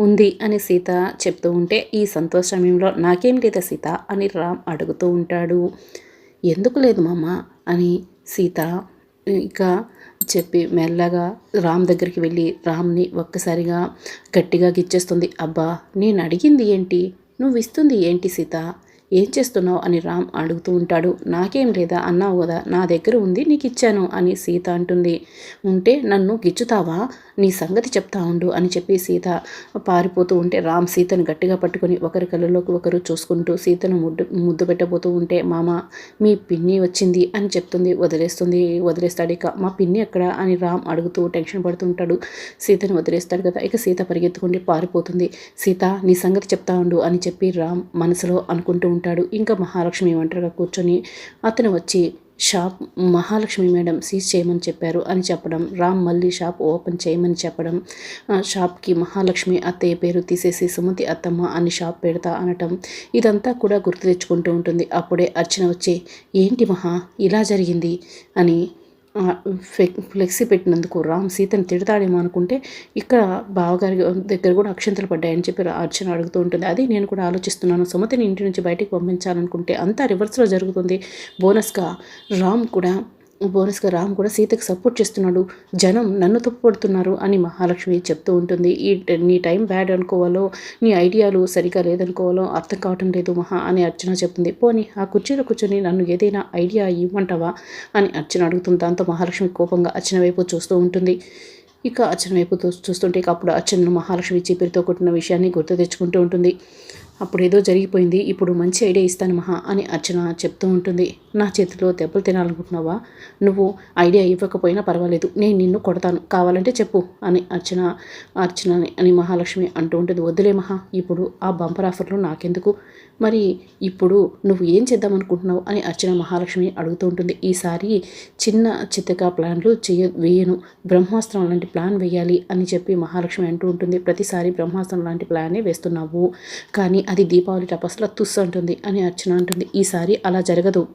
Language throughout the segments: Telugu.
ఉంది అని సీత చెప్తూ ఉంటే ఈ సంతోష సమయంలో నాకేం లేదా సీత అని రామ్ అడుగుతూ ఉంటాడు. ఎందుకు లేదు మామ అని సీత ఇక చెప్పి మెల్లగా రామ్ దగ్గరికి వెళ్ళి రామ్ని ఒక్కసారిగా గట్టిగా గిచ్చేస్తుంది. అబ్బా నేను అడిగింది ఏంటి? నువ్వు ఇస్తుంది ఏంటి సీత? ఏం చేస్తున్నావు అని రామ్ అడుగుతూ ఉంటాడు. నాకేం లేదా? అన్నావు కదా నా దగ్గర ఉంది నీకు ఇచ్చాను అని సీత అంటుంది. ఉంటే నన్ను గిచ్చుతావా? నీ సంగతి చెప్తా ఉండు అని చెప్పి సీత పారిపోతూ ఉంటే రామ్ సీతను గట్టిగా పట్టుకొని ఒకరి కళ్ళలోకి ఒకరు చూసుకుంటూ సీతను ముద్దు ముద్దు పెట్టబోతూ ఉంటే మామ మీ పిన్ని వచ్చింది అని చెప్తుంది వదిలేస్తుంది వదిలేస్తాడు. ఇక మా పిన్ని ఎక్కడ? అని రామ్ అడుగుతూ టెన్షన్ పడుతుంటాడు. సీతను వదిలేస్తాడు కదా ఇక సీత పరిగెత్తుకుండి పారిపోతుంది. సీత నీ సంగతి చెప్తా ఉండు అని చెప్పి రామ్ మనసులో అనుకుంటూ ఉంటాడు. ఇంకా మహాలక్ష్మి ఒంటరిగా కూర్చొని అతను వచ్చి షాప్ మహాలక్ష్మి మేడం సీజ్ చేయమని చెప్పారు అని చెప్పడం రామ్ మళ్ళీ షాప్ ఓపెన్ చేయమని చెప్పడం ఆ షాప్కి మహాలక్ష్మి అత్తయ్య పేరు తీసేసి సుమతి అత్తమ్మ అని షాప్ పెడతా అనటం ఇదంతా కూడా గుర్తు తెచ్చుకుంటూ ఉంటుంది. అప్పుడే అర్చన వచ్చి ఏంటి మహా ఇలా జరిగింది? అని ఫ్లెక్సీ పెట్టినందుకు రామ్ సీతను తిడతాడేమో అనుకుంటే ఇక్కడ బావగారి దగ్గర కూడా అక్షంతలు పడ్డాయని చెప్పి అర్చన అడుగుతూ ఉంటుంది. అది నేను కూడా ఆలోచిస్తున్నాను. సుమతిని ఇంటి నుంచి బయటికి పంపించాలనుకుంటే అంతా రివర్స్లో జరుగుతుంది. బోనస్గా రామ్ కూడా బోనస్గా రామ్ కూడా సీతకు సపోర్ట్ చేస్తున్నాడు. జనం నన్ను తప్పుపడుతున్నారు అని మహాలక్ష్మి చెప్తూ ఉంటుంది. ఈ నీ టైం బ్యాడ్ అనుకోవాలో నీ ఐడియాలు సరిగా లేదనుకోవాలో అర్థం కావటం లేదు మహా అని అర్చన చెప్తుంది. పోనీ ఆ కుర్చీలో కూర్చొని నన్ను ఏదైనా ఐడియా ఇవ్వమంటావా అని అర్చన అడుగుతుంది. దాంతో మహాలక్ష్మి కోపంగా అర్చన వైపు చూస్తూ ఉంటుంది. ఇక అర్చన వైపు చూస్తుంటే ఇక అప్పుడు అర్చనను మహాలక్ష్మి చీపిరితో కొట్టిన విషయాన్ని గుర్తు తెచ్చుకుంటూ ఉంటుంది. అప్పుడు ఏదో జరిగిపోయింది. ఇప్పుడు మంచి ఐడియా ఇస్తాను మహా అని అర్చన చెప్తూ ఉంటుంది. నా చేతిలో దెబ్బలు తినాలనుకుంటున్నావా? నువ్వు ఐడియా ఇవ్వకపోయినా పర్వాలేదు. నేను నిన్ను కొడతాను. కావాలంటే చెప్పు అని అర్చన అర్చన అని మహాలక్ష్మి అంటూ ఉంటుంది. వద్దులే మహా. ఇప్పుడు ఆ బంపర్ ఆఫర్లు నాకెందుకు? మరి ఇప్పుడు నువ్వు ఏం చేద్దాం అనుకుంటున్నావు అని అర్చన మహాలక్ష్మి అడుగుతూ ఉంటుంది. ఈసారి చిన్న చిత్తగా ప్లాన్లు చేయ వేయను. బ్రహ్మాస్త్రం లాంటి ప్లాన్ వేయాలి అని చెప్పి మహాలక్ష్మి అంటూ ఉంటుంది. ప్రతిసారి బ్రహ్మాస్త్రం లాంటి ప్లానే వేస్తున్నావు. కానీ అది దీపావళి టపస్లో తుస్సు అంటుంది అని అర్చన అంటుంది. ఈసారి అలా జరగదు.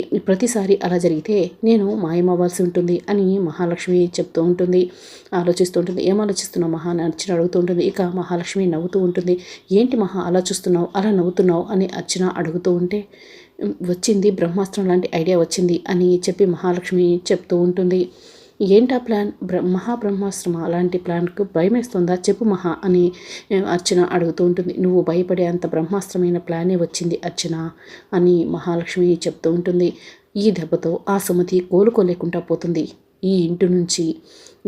ప్రతిసారి అలా జరిగితే నేను మాయమవ్వాల్సి ఉంటుంది అని మహాలక్ష్మి చెప్తూ ఉంటుంది. ఆలోచిస్తూ ఉంటుంది. ఏం ఆలోచిస్తున్నావు మహా? అర్చన అడుగుతూ ఉంటుంది. ఇక మహాలక్ష్మి నవ్వుతూ ఉంటుంది. ఏంటి మహా? అలా చూస్తున్నావు? అలా నవ్వుతున్నావు? అని అర్చన అడుగుతూ ఉంటే వచ్చింది బ్రహ్మాస్త్రం లాంటి ఐడియా వచ్చింది అని చెప్పి మహాలక్ష్మి చెప్తూ ఉంటుంది. ఏంటా ప్లాన్? బ్ర మహాబ్రహ్మాశ్రమ? అలాంటి ప్లాన్కు భయమేస్తుందా? చెప్పు మహా అని అర్చన అడుగుతూ ఉంటుంది. నువ్వు భయపడే అంత బ్రహ్మాస్త్రమైన ప్లానే వచ్చింది అర్చన అని మహాలక్ష్మి చెప్తూ ఉంటుంది. ఈ దెబ్బతో ఆ సుమతి కోలుకోలేకుండా పోతుంది. ఈ ఇంటి నుంచి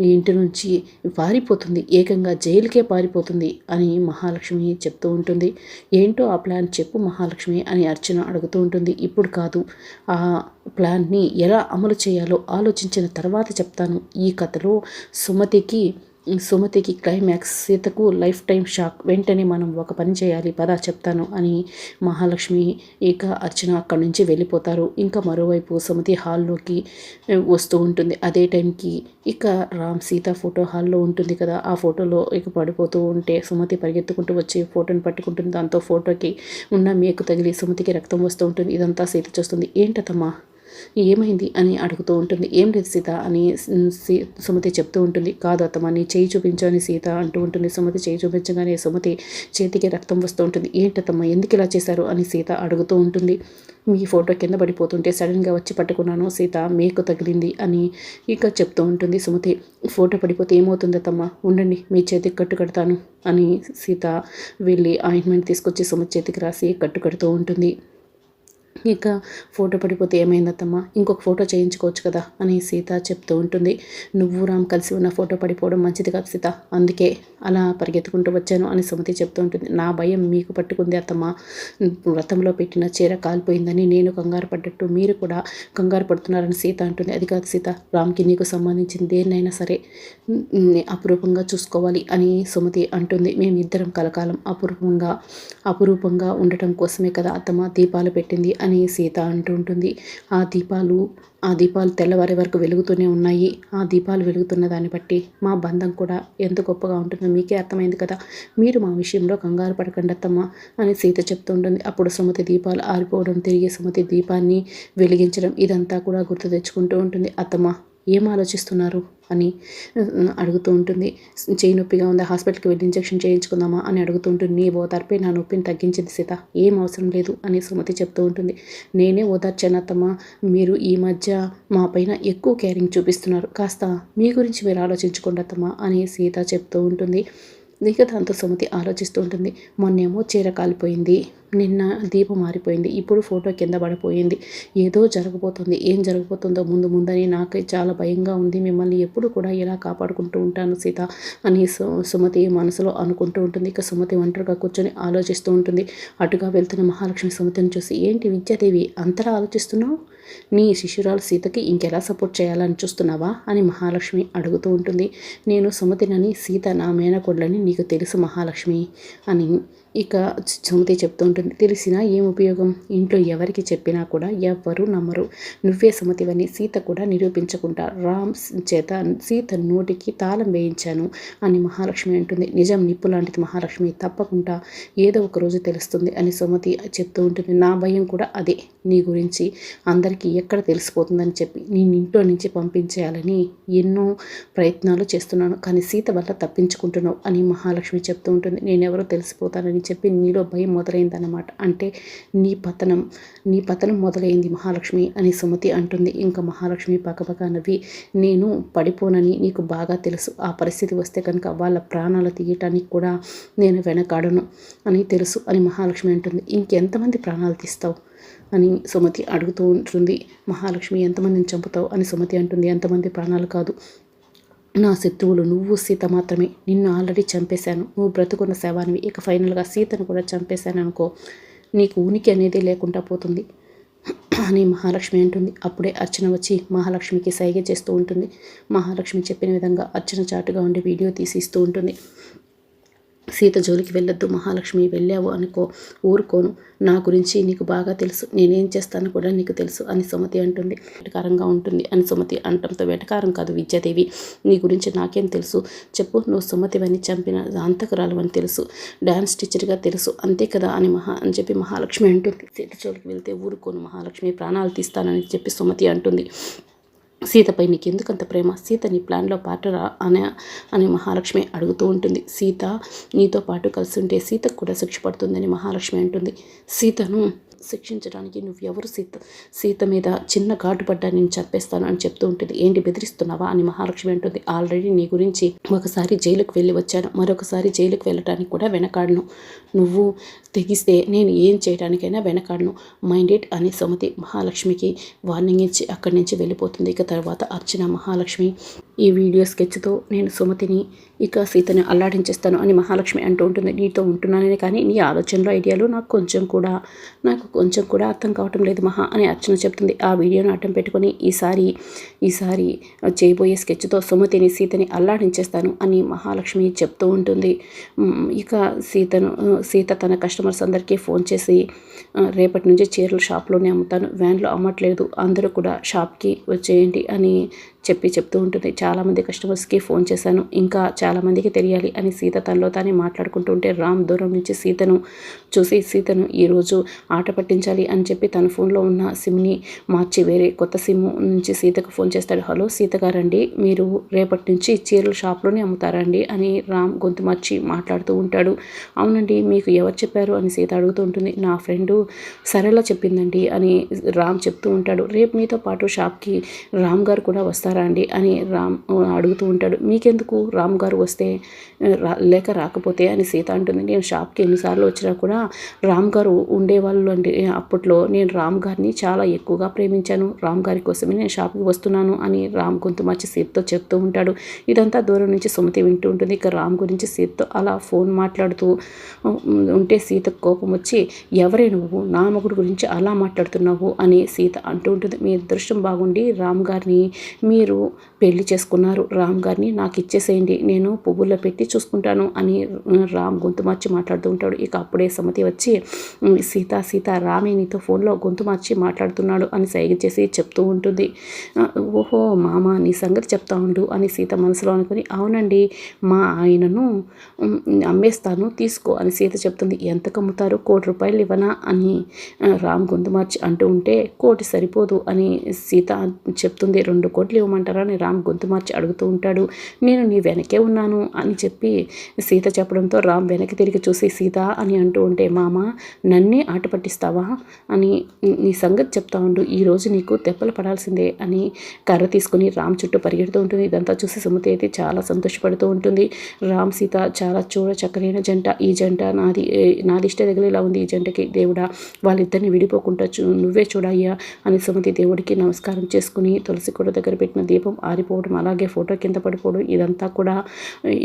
ఈ ఇంటి నుంచి పారిపోతుంది. ఏకంగా జైలుకే పారిపోతుంది అని మహాలక్ష్మి చెప్తూ ఉంటుంది. ఏంటో ఆ ప్లాన్ చెప్పు మహాలక్ష్మి అని అర్చన అడుగుతూ ఉంటుంది. ఇప్పుడు కాదు. ఆ ప్లాన్ని ఎలా అమలు చేయాలో ఆలోచించిన తర్వాత చెప్తాను. ఈ కథలో సుమతికి సుమతికి క్లైమాక్స్ సీతకు లైఫ్ టైం షాక్. వెంటనే మనం ఒక పని చేయాలి పదా చెప్తాను అని మహాలక్ష్మి ఇక అర్చన అక్కడి నుంచి వెళ్ళిపోతారు. ఇంకా మరోవైపు సుమతి హాల్లోకి వస్తూ ఉంటుంది. అదే టైంకి ఇక రామ్ సీత ఫోటో హాల్లో ఉంటుంది కదా ఆ ఫోటోలో ఇక పడిపోతూ ఉంటే సుమతి పరిగెత్తుకుంటూ వచ్చి ఫోటోని పట్టుకుంటుంది. దాంతో ఫోటోకి ఉన్న మేకు తగిలి సుమతికి రక్తం వస్తూ ఉంటుంది. ఇదంతా సీత చూస్తుంది. ఏంటతమ్మా ఏమైంది అని అడుగుతూ ఉంటుంది. ఏం లేదు సీత అని సుమతి చెప్తూ ఉంటుంది. కాదు అత్తమ్మ నీ చేయి చూపించని సీత అంటూ ఉంటుంది. సుమతి చేయి చూపించగానే సుమతి చేతికి రక్తం వస్తూ ఉంటుంది. ఏంటత్తమ్మ ఎందుకు ఇలా చేశారు అని సీత అడుగుతూ ఉంటుంది. మీ ఫోటో కింద పడిపోతుంటే సడన్గా వచ్చి పట్టుకున్నాను సీత మీకు తగిలింది అని ఇక చెప్తూ ఉంటుంది సుమతి. ఫోటో పడిపోతే ఏమవుతుంది అత్తమ్మ? ఉండండి మీ చేతికి కట్టు కడతాను అని సీత వెళ్ళి ఆయింట్మెంట్ తీసుకొచ్చి సుమతి చేతికి రాసి కట్టు కడుతూ ఉంటుంది. ఇక ఫోటో పడిపోతే ఏమైందత్తమ్మా ఇంకొక ఫోటో చేయించుకోవచ్చు కదా? అని సీత చెప్తూ ఉంటుంది. నువ్వు రామ్ కలిసి ఉన్న ఫోటో పడిపోవడం మంచిది కాదు సీత. అందుకే అలా పరిగెత్తుకుంటూ వచ్చాను అని సుమతి చెప్తూ ఉంటుంది. నా భయం మీకు పట్టుకుంది అత్తమ్మ. వ్రతంలో పెట్టిన చీర కాలిపోయిందని నేను కంగారు పడ్డట్టు మీరు కూడా కంగారు పడుతున్నారని సీత అంటుంది. అది కాదు సీత రామ్కి నీకు సంబంధించిన దేన్నైనా సరే అపురూపంగా చూసుకోవాలి అని సుమతి అంటుంది. మేమిద్దరం కలకాలం అపురూపంగా అపురూపంగా ఉండటం కోసమే కదా అత్తమ్మ దీపాలు పెట్టింది అని సీత అంటుంటుంది ఆ దీపాలు ఆ దీపాలు తెల్లవారే వరకు వెలుగుతూనే ఉన్నాయి. ఆ దీపాలు వెలుగుతున్న దాన్ని బట్టి మా బంధం కూడా ఎంత గొప్పగా ఉంటుందో మీకే అర్థమైంది కదా. మీరు మా విషయంలో కంగారు పడకండి అత్తమ్మ అని సీత చెప్తుంటుంది అప్పుడు సుమతి దీపాలు ఆరిపోవడం తిరిగి సుమతి దీపాన్ని వెలిగించడం ఇదంతా కూడా గుర్తు తెచ్చుకుంటూ ఉంటుంది. అత్తమ్మ ఏం ఆలోచిస్తున్నారు అని అడుగుతూ ఉంటుంది. చేయి నొప్పిగా ఉందా? హాస్పిటల్కి వెళ్ళి ఇంజెక్షన్ చేయించుకుందామా అని అడుగుతూ ఉంటుంది. నీ ఓదార్పై నా నొప్పిని తగ్గించింది సీత. ఏం అవసరం లేదు అని సుమతి చెప్తూ ఉంటుంది. నేనే ఓదార్చానత్తమ్మ. మీరు ఈ మధ్య మా పైన ఎక్కువ కేరింగ్ చూపిస్తున్నారు. కాస్త మీ గురించి మీరు ఆలోచించుకోండి అత్తమ్మ అని సీత చెప్తూ ఉంటుంది. ఇక దాంతో సుమతి ఆలోచిస్తూ ఉంటుంది. మొన్నేమో చీర కాలిపోయింది. నిన్న దీపం మారిపోయింది. ఇప్పుడు ఫోటో కింద పడిపోయింది. ఏదో జరగబోతుంది. ఏం జరగబోతుందో ముందు ముందని నాకు చాలా భయంగా ఉంది. మిమ్మల్ని ఎప్పుడు కూడా ఇలా కాపాడుకుంటూ ఉంటాను సీత అని సుమతి మనసులో అనుకుంటూ ఉంటుంది. ఇక సుమతి ఒంటరిగా కూర్చొని ఆలోచిస్తూ ఉంటుంది. అటుగా వెళ్తున్న మహాలక్ష్మి సుమతిని చూసి ఏంటి విద్యాదేవి అంతలా ఆలోచిస్తున్నావు? నీ శిశురాలు సీతకి ఇంకెలా సపోర్ట్ చేయాలని చూస్తున్నావా? అని మహాలక్ష్మి అడుగుతూ ఉంటుంది. నేను సుమతినని సీత నా మేనకొడ్లని నీకు తెలుసు మహాలక్ష్మి అని ఇక సుమతి చెప్తూ ఉంటుంది. తెలిసినా ఏం ఉపయోగం? ఇంట్లో ఎవరికి చెప్పినా కూడా ఎవ్వరూ నమ్మరు. నువ్వే సుమతివని సీత కూడా నిరూపించకుండా రామ్ చేత సీత నోటికి తాళం వేయించాను అని మహాలక్ష్మి అంటుంది. నిజం నిప్పు లాంటిది మహాలక్ష్మి తప్పకుండా ఏదో ఒక రోజు తెలుస్తుంది అని సుమతి చెప్తూ ఉంటుంది. నా భయం కూడా అదే. నీ గురించి అందరికీ ఎక్కడ తెలిసిపోతుందని చెప్పి నేను ఇంట్లో నుంచి పంపించేయాలని ఎన్నో ప్రయత్నాలు చేస్తున్నాను. కానీ సీత వల్ల తప్పించుకుంటున్నావు అని మహాలక్ష్మి చెప్తూ ఉంటుంది. నేనెవరో తెలిసిపోతానని చెప్పి నీలో భయం మొదలైందన్నమాట. అంటే నీ పతనం నీ పతనం మొదలైంది మహాలక్ష్మి అని సుమతి అంటుంది. ఇంకా మహాలక్ష్మి పక్కపక్క నవ్వి నేను పడిపోనని నీకు బాగా తెలుసు. ఆ పరిస్థితి వస్తే కనుక వాళ్ళ ప్రాణాలు తీయటానికి కూడా నేను వెనకాడను అని తెలుసు అని మహాలక్ష్మి అంటుంది. ఇంకెంతమంది ప్రాణాలు తీస్తావు? అని సుమతి అడుగుతూ ఉంటుంది. మహాలక్ష్మి ఎంతమందిని చంపుతావు? అని సుమతి అంటుంది. ఎంతమంది ప్రాణాలు కాదు. నా శత్రువులు నువ్వు సీత మాత్రమే. నిన్ను ఆల్రెడీ చంపేశాను. నువ్వు బ్రతుకున్న శవానివి. ఇక ఫైనల్గా సీతను కూడా చంపేశాను అనుకో నీకు ఉనికి అనేది లేకుండా పోతుంది. అని మహాలక్ష్మి అంటుంది. అప్పుడే అర్చన వచ్చి మహాలక్ష్మికి సైగ చేస్తూ ఉంటుంది. మహాలక్ష్మి చెప్పిన విధంగా అర్చన చాటుగా ఉండి వీడియో తీసి ఇస్తూ ఉంటుంది. సీత జోలికి వెళ్ళొద్దు మహాలక్ష్మి వెళ్ళావు అనుకో ఊరుకోను. నా గురించి నీకు బాగా తెలుసు. నేనేం చేస్తాను కూడా నీకు తెలుసు అని సుమతి అంటుంది. వెటకారంగా ఉంటుంది అని సుమతి అంటంతో వెటకారం కాదు విద్యాదేవి. నీ గురించి నాకేం తెలుసు? చెప్పు నువ్వు సుమతివని చంపిన అంతకురాలు అని తెలుసు. డ్యాన్స్ టీచర్గా తెలుసు. అంతే కదా అని మహా అని చెప్పి మహాలక్ష్మి అంటుంది. సీత జోలికి వెళ్తే ఊరుకోను మహాలక్ష్మి ప్రాణాలు తీస్తానని చెప్పి సుమతి అంటుంది. సీతపై నీకు ఎందుకు అంత ప్రేమ? సీత నీ ప్లాన్లో పాటరా అనే అని మహాలక్ష్మి అడుగుతూ ఉంటుంది. సీత నీతో పాటు కలిసి ఉంటే సీతకు కూడా శిక్ష పడుతుందని మహాలక్ష్మి అంటుంది. సీతను శిక్షించడానికి నువ్వు ఎవరు సీత సీత మీద చిన్న ఘాటు పడ్డా నేను చంపేస్తాను అని చెప్తూ ఉంటుంది. ఏంటి బెదిరిస్తున్నావా అని మహాలక్ష్మి అంటుంది. ఆల్రెడీ నీ గురించి ఒకసారి జైలుకు వెళ్ళి వచ్చాను. మరొకసారి జైలుకు వెళ్ళడానికి కూడా వెనకాడను. నువ్వు తెగిస్తే నేను ఏం చేయడానికైనా వెనకాడను. మైండెడ్ అని సుమతి మహాలక్ష్మికి వార్నింగ్ ఇచ్చి అక్కడి నుంచి వెళ్ళిపోతుంది. ఇక తర్వాత అర్చన మహాలక్ష్మి ఈ వీడియో స్కెచ్తో నేను సుమతిని ఇక సీతని అల్లాడించేస్తాను అని మహాలక్ష్మి అంటూ ఉంటుంది. నీతో ఉంటున్నానని కానీ నీ ఆలోచనలో ఐడియాలు నాకు కొంచెం కూడా నాకు కొంచెం కూడా అర్థం కావటం లేదు మహా అని అర్చన చెప్తుంది. ఆ వీడియోను అడ్డం పెట్టుకొని ఈసారి ఈసారి చేయబోయే స్కెచ్తో సుమతిని సీతని అల్లాడించేస్తాను అని మహాలక్ష్మి చెప్తూ ఉంటుంది. ఇక సీతను సీత తన కస్టమర్స్ అందరికీ ఫోన్ చేసి రేపటి నుంచి చీరలు షాప్లోనే అమ్ముతాను వ్యాన్లో అమ్మట్లేదు అందరూ కూడా షాప్కి వచ్చేయండి అని చెప్పి చెప్తూ ఉంటుంది. చాలామంది కస్టమర్స్కి ఫోన్ చేశాను. ఇంకా చాలామందికి తెలియాలి అని సీత తనలో తానే మాట్లాడుకుంటుంటే రామ్ దూరం నుంచి సీతను చూసి సీతను ఈరోజు ఆట పట్టించాలి అని చెప్పి తన ఫోన్లో ఉన్న సిమ్ని మార్చి వేరే కొత్త సిమ్ నుంచి సీతకు ఫోన్ చేస్తాడు. హలో సీత గారండి మీరు రేపటి నుంచి చీరలు షాప్లోనే అమ్ముతారండి అని రామ్ గొంతు మార్చి మాట్లాడుతూ ఉంటాడు. అవునండి మీకు ఎవరు చెప్పారు? అని సీత అడుగుతూ ఉంటుంది. నా ఫ్రెండు సరళ చెప్పిందండి అని రామ్ చెప్తూ ఉంటాడు. రేపు మీతో పాటు షాప్కి రామ్ గారు కూడా వస్తారు? వస్తారా అండి అని రామ్ అడుగుతూ ఉంటాడు. మీకెందుకు? రామ్ గారు వస్తే లేక రాకపోతే అని సీత అంటుంది. నేను షాప్కి ఎన్నిసార్లు వచ్చినా కూడా రామ్ గారు ఉండేవాళ్ళు అండి. అప్పట్లో నేను రామ్ గారిని చాలా ఎక్కువగా ప్రేమించాను. రామ్ గారి కోసమే నేను షాప్కి వస్తున్నాను అని రామ్ గొంతు మార్చి సీతతో చెప్తూ ఉంటాడు. ఇదంతా దూరం నుంచి సుమతి వింటూ ఉంటుంది. ఇక రామ్ గురించి సీతతో అలా ఫోన్ మాట్లాడుతూ ఉంటే సీతకు కోపం వచ్చి ఎవరే నువ్వు? నా మగుడు గురించి అలా మాట్లాడుతున్నావు అని సీత అంటూ ఉంటుంది. మీ అదృష్టం బాగుండి రామ్ గారిని మీ మీరు పెళ్ళి చేసుకున్నారు. రామ్ గారిని నాకు ఇచ్చేసేయండి. నేను పువ్వుల్లో పెట్టి చూసుకుంటాను అని రామ్ గొంతు మార్చి మాట్లాడుతూ ఉంటాడు. ఇక అప్పుడే సమతి వచ్చి సీత సీత రామే నీతో ఫోన్లో గొంతు మార్చి మాట్లాడుతున్నాడు అని సైగ చేసి చెప్తూ ఉంటుంది. ఓహో మామ నీ సంగతి చెప్తా ఉండు అని సీత మనసులో అనుకుని అవునండి మా ఆయనను అమ్మేస్తాను తీసుకో అని సీత చెప్తుంది. ఎంత కమ్ముతారు? కోటి రూపాయలు ఇవ్వనా? అని రామ్ గొంతు మార్చి అంటూ ఉంటే కోటి సరిపోదు అని సీత చెప్తుంది. రెండు కోట్లు ఇవ్వమంటారా అని రామ్ గొంతు మార్చి అడుగుతూ ఉంటాడు. నేను నీ వెనకే ఉన్నాను అని చెప్పి సీత చెప్పడంతో రామ్ వెనక్కి తిరిగి చూసి సీత అని అంటూ ఉంటే మామ నన్నే ఆట పట్టిస్తావా అని నీ సంగతి చెప్తా ఉండు. ఈరోజు నీకు తెప్పలు పడాల్సిందే అని కర్ర తీసుకుని రామ్ చుట్టూ పరిగెడుతూ ఉంటుంది. ఇదంతా చూసి సుమతి అయితే చాలా సంతోషపడుతూ ఉంటుంది. రామ్ సీత చాలా చూడ చక్కనైన జంట. ఈ జంట నాది నాది ఇష్ట ఇలా ఉంది. ఈ జంటకి దేవుడా వాళ్ళిద్దరిని విడిపోకుండా చూ నువ్వే చూడయ్యా అని సుమతి దేవుడికి నమస్కారం చేసుకుని తులసి కూడా దగ్గర పెట్టి పెట్టిన దీపం ఆరిపోవడం అలాగే ఫోటో కింద పడిపోవడం ఇదంతా కూడా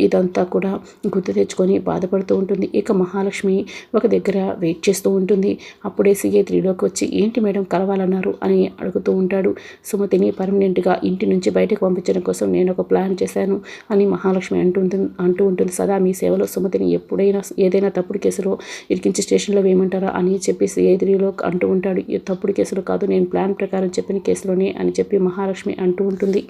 ఇదంతా కూడా గుర్తు తెచ్చుకొని బాధపడుతూ ఉంటుంది. ఇక మహాలక్ష్మి ఒక దగ్గర వెయిట్ చేస్తూ ఉంటుంది. అప్పుడే సీఏ త్రీలోకి వచ్చి ఏంటి మేడం కలవాలన్నారు? అని అడుగుతూ ఉంటాడు. సుమతిని పర్మనెంట్గా ఇంటి నుంచి బయటకు పంపించడం కోసం నేను ఒక ప్లాన్ చేశాను అని మహాలక్ష్మి అంటుంది అంటూ ఉంటుంది. సదా మీ సేవలో సుమతిని ఎప్పుడైనా ఏదైనా తప్పుడు కేసులో ఇరికించి స్టేషన్లో వేయమంటారా? అని చెప్పి సీఐ త్రీలో అంటూ ఉంటాడు. తప్పుడు కేసులో కాదు నేను ప్లాన్ ప్రకారం చెప్పిన కేసులోనే అని చెప్పి మహాలక్ష్మి అంటూ ఉంటుంది.